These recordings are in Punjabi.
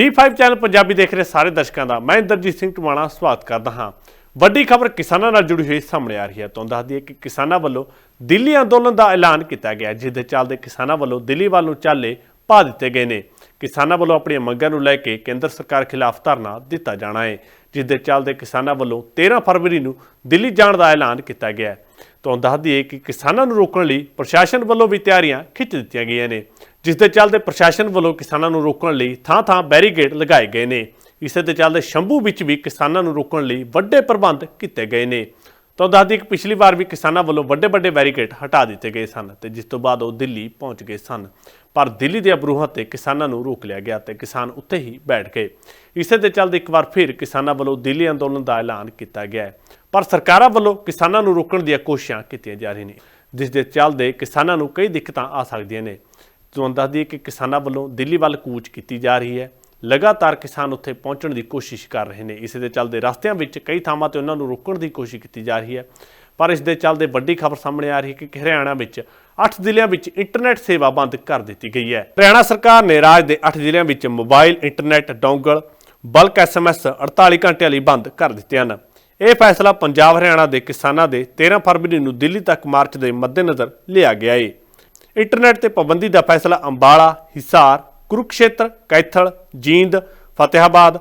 D5 ਚੈਨਲ ਪੰਜਾਬੀ ਦੇਖ ਰਹੇ ਸਾਰੇ ਦਰਸ਼ਕਾਂ ਦਾ, ਮੈਂ ਇੰਦਰਜੀਤ ਸਿੰਘ ਟਮਾਣਾ, ਸਵਾਗਤ ਕਰਦਾ ਹਾਂ। ਵੱਡੀ ਖਬਰ ਕਿਸਾਨਾਂ ਨਾਲ ਜੁੜੀ ਹੋਈ ਸਾਹਮਣੇ ਆ ਰਹੀ ਹੈ। ਤੁਹਾਨੂੰ ਦੱਸ ਦਈਏ ਕਿ ਕਿਸਾਨਾਂ ਵੱਲੋਂ ਦਿੱਲੀ ਅੰਦੋਲਨ ਦਾ ਐਲਾਨ ਕੀਤਾ ਗਿਆ ਜਿਸ ਦੇ ਚੱਲਦੇ ਕਿਸਾਨਾਂ ਵੱਲੋਂ ਦਿੱਲੀ ਵੱਲ ਨੂੰ ਚਾਲੇ ਪਾ ਦਿੱਤੇ ਗਏ ਨੇ। ਕਿਸਾਨਾਂ ਵੱਲੋਂ ਆਪਣੀਆਂ ਮੰਗਾਂ ਨੂੰ ਲੈ ਕੇ ਕੇਂਦਰ ਸਰਕਾਰ ਖਿਲਾਫ ਧਰਨਾ ਦਿੱਤਾ ਜਾਣਾ ਹੈ ਜਿਸ ਦੇ ਚੱਲਦੇ ਕਿਸਾਨਾਂ ਵੱਲੋਂ 13 ਫਰਵਰੀ ਨੂੰ ਦਿੱਲੀ ਜਾਣ ਦਾ ਐਲਾਨ ਕੀਤਾ ਗਿਆ ਹੈ। ਤੁਹਾਨੂੰ ਦੱਸ ਦਈਏ ਕਿ ਕਿਸਾਨਾਂ ਨੂੰ ਰੋਕਣ ਲਈ ਪ੍ਰਸ਼ਾਸਨ ਵੱਲੋਂ ਵੀ ਤਿਆਰੀਆਂ ਖਿੱਚ ਦਿੱਤੀਆਂ ਗਈਆਂ ਨੇ। ਜਿਸ ਦੇ ਚੱਲਦੇ ਪ੍ਰਸ਼ਾਸਨ ਵੱਲੋਂ ਕਿਸਾਨਾਂ ਨੂੰ ਰੋਕਣ ਲਈ ਥਾਂ-ਥਾਂ ਬੈਰੀਕੇਡ ਲਗਾਏ ਗਏ ਨੇ। ਇਸੇ ਦੇ ਚੱਲਦੇ ਸ਼ੰਭੂ ਵਿੱਚ ਵੀ ਕਿਸਾਨਾਂ ਨੂੰ ਰੋਕਣ ਲਈ ਵੱਡੇ ਪ੍ਰਬੰਧ ਕੀਤੇ ਗਏ ਨੇ। ਤਾਂ ਦੱਸਦੀ ਕਿ ਪਿਛਲੀ ਵਾਰ ਵੀ ਕਿਸਾਨਾਂ ਵੱਲੋਂ ਵੱਡੇ-ਵੱਡੇ ਬੈਰੀਕੇਡ ਹਟਾ ਦਿੱਤੇ ਗਏ ਸਨ ਤੇ ਜਿਸ ਤੋਂ ਬਾਅਦ ਉਹ ਦਿੱਲੀ ਪਹੁੰਚ ਗਏ ਸਨ। ਪਰ ਦਿੱਲੀ ਦੇ ਅਬਰੂਹਾਂ ਤੇ ਕਿਸਾਨਾਂ ਨੂੰ ਰੋਕ ਲਿਆ ਗਿਆ ਤੇ ਕਿਸਾਨ ਉੱਥੇ ਹੀ ਬੈਠ ਗਏ। ਇਸੇ ਦੇ ਚੱਲਦੇ ਇੱਕ ਵਾਰ ਫਿਰ ਕਿਸਾਨਾਂ ਵੱਲੋਂ ਦਿੱਲੀ ਅੰਦੋਲਨ ਦਾ ਐਲਾਨ ਕੀਤਾ ਗਿਆ ਪਰ ਸਰਕਾਰਾਂ ਵੱਲੋਂ ਕਿਸਾਨਾਂ ਨੂੰ ਰੋਕਣ ਦੀਆਂ ਕੋਸ਼ਿਸ਼ਾਂ ਕੀਤੀਆਂ ਜਾ ਰਹੀਆਂ ਨੇ, ਜਿਸ ਦੇ ਚੱਲਦੇ ਕਿਸਾਨਾਂ ਨੂੰ ਕਈ ਦਿੱਕਤਾਂ ਆ ਸਕਦੀਆਂ ਨੇ। ਤੁਹਾਨੂੰ ਦੱਸ ਦਈਏ ਕਿ ਕਿਸਾਨਾਂ ਵੱਲੋਂ ਦਿੱਲੀ ਵੱਲ ਕੂਚ ਕੀਤੀ ਜਾ ਰਹੀ ਹੈ। ਲਗਾਤਾਰ ਕਿਸਾਨ ਉੱਥੇ ਪਹੁੰਚਣ ਦੀ ਕੋਸ਼ਿਸ਼ ਕਰ ਰਹੇ ਨੇ। ਇਸੇ ਦੇ ਚੱਲਦੇ ਰਸਤਿਆਂ ਵਿੱਚ ਕਈ ਥਾਵਾਂ ਤੇ ਉਹਨਾਂ ਨੂੰ ਰੋਕਣ ਦੀ ਕੋਸ਼ਿਸ਼ ਕੀਤੀ ਜਾ ਰਹੀ ਹੈ। ਪਰ ਇਸ ਦੇ ਚੱਲਦੇ ਵੱਡੀ ਖਬਰ ਸਾਹਮਣੇ ਆ ਰਹੀ ਹੈ ਕਿ ਹਰਿਆਣਾ ਵਿੱਚ 8 ਜ਼ਿਲ੍ਹਿਆਂ ਵਿੱਚ ਇੰਟਰਨੈਟ ਸੇਵਾ ਬੰਦ ਕਰ ਦਿੱਤੀ ਗਈ ਹੈ। ਹਰਿਆਣਾ ਸਰਕਾਰ ਨੇ ਰਾਜ ਦੇ 8 ਜ਼ਿਲ੍ਹਿਆਂ ਵਿੱਚ mobile, internet, dongle, bulk SMS 48 ਘੰਟਿਆਂ ਲਈ ਬੰਦ ਕਰ ਦਿੱਤੇ ਹਨ। ਇਹ ਫੈਸਲਾ ਪੰਜਾਬ, ਹਰਿਆਣਾ ਦੇ ਕਿਸਾਨਾਂ ਦੇ 13 ਫਰਵਰੀ ਨੂੰ ਦਿੱਲੀ ਤੱਕ ਮਾਰਚ ਦੇ ਮੱਦੇਨਜ਼ਰ ਲਿਆ ਗਿਆ ਹੈ ਇੰਟਰਨੈਟ ਤੇ ਪਾਬੰਦੀ ਦਾ ਫੈਸਲਾ ਅੰਬਾਲਾ, ਹਿਸਾਰ, ਕੁਰੂਕਸ਼ੇਤਰ, ਕੈਥਲ, ਜੀਂਦ, ਫਤਿਹਾਬਾਦ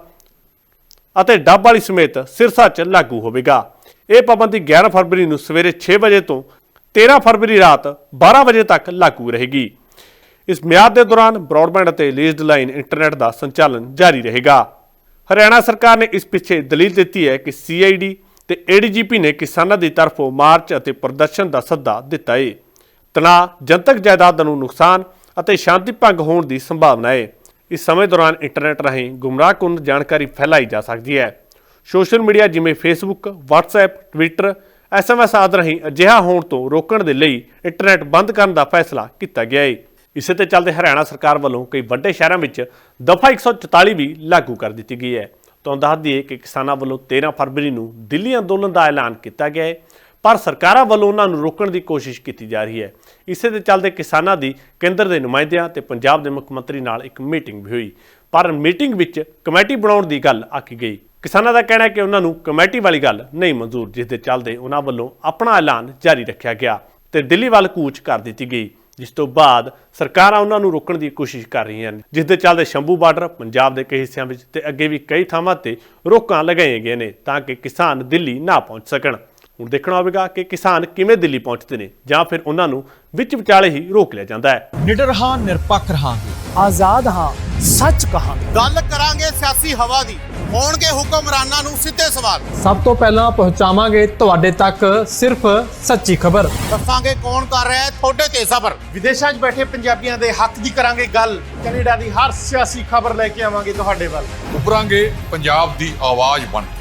ਅਤੇ ਡੱਬ ਵਾਲੀ ਸਮੇਤ ਸਿਰਸਾ 'ਚ ਲਾਗੂ ਹੋਵੇਗਾ। ਇਹ ਪਾਬੰਦੀ 11 ਫਰਵਰੀ ਨੂੰ ਸਵੇਰੇ 6 ਵਜੇ ਤੋਂ 13 ਫਰਵਰੀ ਰਾਤ 12 ਵਜੇ ਤੱਕ ਲਾਗੂ ਰਹੇਗੀ। ਇਸ ਮਿਆਦ ਦੇ ਦੌਰਾਨ ਬ੍ਰੌਡਬੈਂਡ ਅਤੇ ਲੀਜ਼ਡ ਲਾਈਨ ਇੰਟਰਨੈਟ ਦਾ ਸੰਚਾਲਨ ਜਾਰੀ ਰਹੇਗਾ। ਹਰਿਆਣਾ ਸਰਕਾਰ ਨੇ ਇਸ ਪਿੱਛੇ ਦਲੀਲ ਦਿੱਤੀ ਹੈ ਕਿ ਸੀਆਈਡੀ ਤੇ ਏਡੀਜੀਪੀ ਨੇ ਕਿਸਾਨਾਂ ਦੀ ਤਰਫੋਂ ਮਾਰਚ ਅਤੇ ਪ੍ਰਦਰਸ਼ਨ ਦਾ ਸੱਦਾ ਦਿੱਤਾ ਹੈ ਤਣਾਅ, ਜਨਤਕ ਜਾਇਦਾਦ ਨੂੰ ਨੁਕਸਾਨ ਅਤੇ ਸ਼ਾਂਤੀ ਭੰਗ ਹੋਣ ਦੀ ਸੰਭਾਵਨਾ ਹੈ ਇਸ ਸਮੇਂ ਦੌਰਾਨ ਇੰਟਰਨੈਟ ਰਾਹੀਂ ਗੁੰਮਰਾਹਕੁੰਨ ਜਾਣਕਾਰੀ ਫੈਲਾਈ ਜਾ ਸਕਦੀ ਹੈ। ਸੋਸ਼ਲ ਮੀਡੀਆ ਜਿਵੇਂ ਫੇਸਬੁੱਕ WhatsApp ਟਵਿੱਟਰ SMS ਆਦਿ ਰਾਹੀਂ ਅਜਿਹਾ ਹੋਣ ਤੋਂ ਰੋਕਣ ਦੇ ਲਈ ਇੰਟਰਨੈਟ ਬੰਦ ਕਰਨ ਦਾ ਫੈਸਲਾ ਕੀਤਾ ਗਿਆ ਹੈ ਇਸੇ ਤੇ ਚੱਲਦੇ ਹਰਿਆਣਾ ਸਰਕਾਰ ਵੱਲੋਂ ਕਈ ਵੱਡੇ ਸ਼ਹਿਰਾਂ ਵਿੱਚ ਦਫਾ 144 ਵੀ ਲਾਗੂ ਕਰ ਦਿੱਤੀ ਗਈ ਹੈ। ਤੁਹਾਨੂੰ ਦੱਸ ਦਈਏ ਕਿ ਕਿਸਾਨਾਂ ਵੱਲੋਂ 13 ਫਰਵਰੀ ਨੂੰ ਦਿੱਲੀ ਅੰਦੋਲਨ ਦਾ ਐਲਾਨ ਕੀਤਾ ਗਿਆ ਹੈ ਪਰ ਸਰਕਾਰਾਂ ਵੱਲੋਂ ਉਹਨਾਂ ਨੂੰ ਰੋਕਣ ਦੀ ਕੋਸ਼ਿਸ਼ ਕੀਤੀ ਜਾ ਰਹੀ ਹੈ। ਇਸੇ ਦੇ ਚੱਲਦੇ ਕਿਸਾਨਾਂ ਦੀ ਕੇਂਦਰ ਦੇ ਨੁਮਾਇੰਦਿਆਂ ਤੇ ਪੰਜਾਬ ਦੇ ਮੁੱਖ ਮੰਤਰੀ ਨਾਲ ਇੱਕ ਮੀਟਿੰਗ ਵੀ ਹੋਈ। ਪਰ ਮੀਟਿੰਗ ਵਿੱਚ ਕਮੇਟੀ ਬਣਾਉਣ ਦੀ ਗੱਲ ਆਖੀ ਗਈ। ਕਿਸਾਨਾਂ ਦਾ ਕਹਿਣਾ ਹੈ ਕਿ ਉਹਨਾਂ ਨੂੰ ਕਮੇਟੀ ਵਾਲੀ ਗੱਲ ਨਹੀਂ ਮਨਜ਼ੂਰ, ਜਿਸ ਦੇ ਚੱਲਦੇ ਉਹਨਾਂ ਵੱਲੋਂ ਆਪਣਾ ਐਲਾਨ ਜਾਰੀ ਰੱਖਿਆ ਗਿਆ ਤੇ ਦਿੱਲੀ ਵੱਲ ਕੂਚ ਕਰ ਦਿੱਤੀ ਗਈ, ਜਿਸ ਤੋਂ ਬਾਅਦ ਸਰਕਾਰਾਂ ਉਹਨਾਂ ਨੂੰ ਰੋਕਣ ਦੀ ਕੋਸ਼ਿਸ਼ ਕਰ ਰਹੀਆਂ ਹਨ। ਜਿਸ ਦੇ ਚੱਲਦੇ ਸ਼ੰਭੂ ਬਾਰਡਰ, ਪੰਜਾਬ ਦੇ ਕਈ ਹਿੱਸਿਆਂ ਵਿੱਚ ਤੇ ਅੱਗੇ ਵੀ ਕਈ ਥਾਵਾਂ ਤੇ ਰੋਕਾਂ ਲਗਾਈਆਂ ਗਈਆਂ ਨੇ ਤਾਂ ਕਿ ਕਿਸਾਨ ਦਿੱਲੀ ਨਾ ਪਹੁੰਚ ਸਕਣ। ਹੁਣ ਦੇਖਣਾ ਹੋਵੇਗਾ ਕਿ ਕਿਸਾਨ ਕਿਵੇਂ ਦਿੱਲੀ ਪਹੁੰਚਦੇ ਨੇ ਜਾਂ ਫਿਰ ਉਹਨਾਂ ਨੂੰ ਵਿੱਚ ਵਿਚਾਲੇ ਹੀ ਰੋਕ ਲਿਆ ਜਾਂਦਾ ਹੈ। ਨਿਡਰ ਹਾਂ ਨਿਰਪੱਖ ਰਹਾਂਗੇ। ਆਜ਼ਾਦ ਹਾਂ ਸੱਚ ਕਹਾਂਗੇ। ਗੱਲ ਕਰਾਂਗੇ ਸਿਆਸੀ ਹਵਾ ਦੀ। ਹੋਣਗੇ ਹੁਕਮਰਾਨਾਂ ਨੂੰ ਸਿੱਧੇ ਸਵਾਲ। ਸਭ ਤੋਂ ਪਹਿਲਾਂ ਪਹੁੰਚਾਵਾਂਗੇ ਤੁਹਾਡੇ ਤੱਕ ਸਿਰਫ ਸੱਚੀ ਖਬਰ। ਦੱਸਾਂਗੇ ਕੌਣ ਕਰ ਰਿਹਾ ਹੈ ਤੁਹਾਡੇ ਤੇ ਸਬਰ। ਵਿਦੇਸ਼ਾਂ 'ਚ ਬੈਠੇ ਪੰਜਾਬੀਆਂ ਦੇ ਹੱਕ ਦੀ ਕਰਾਂਗੇ ਗੱਲ। ਕੈਨੇਡਾ ਦੀ ਹਰ ਸਿਆਸੀ ਖਬਰ ਲੈ ਕੇ ਆਵਾਂਗੇ ਤੁਹਾਡੇ ਵੱਲ। ਉਭਰਾਂਗੇ ਪੰਜਾਬ ਦੀ ਆਵਾਜ਼ ਬਣ ਕੇ।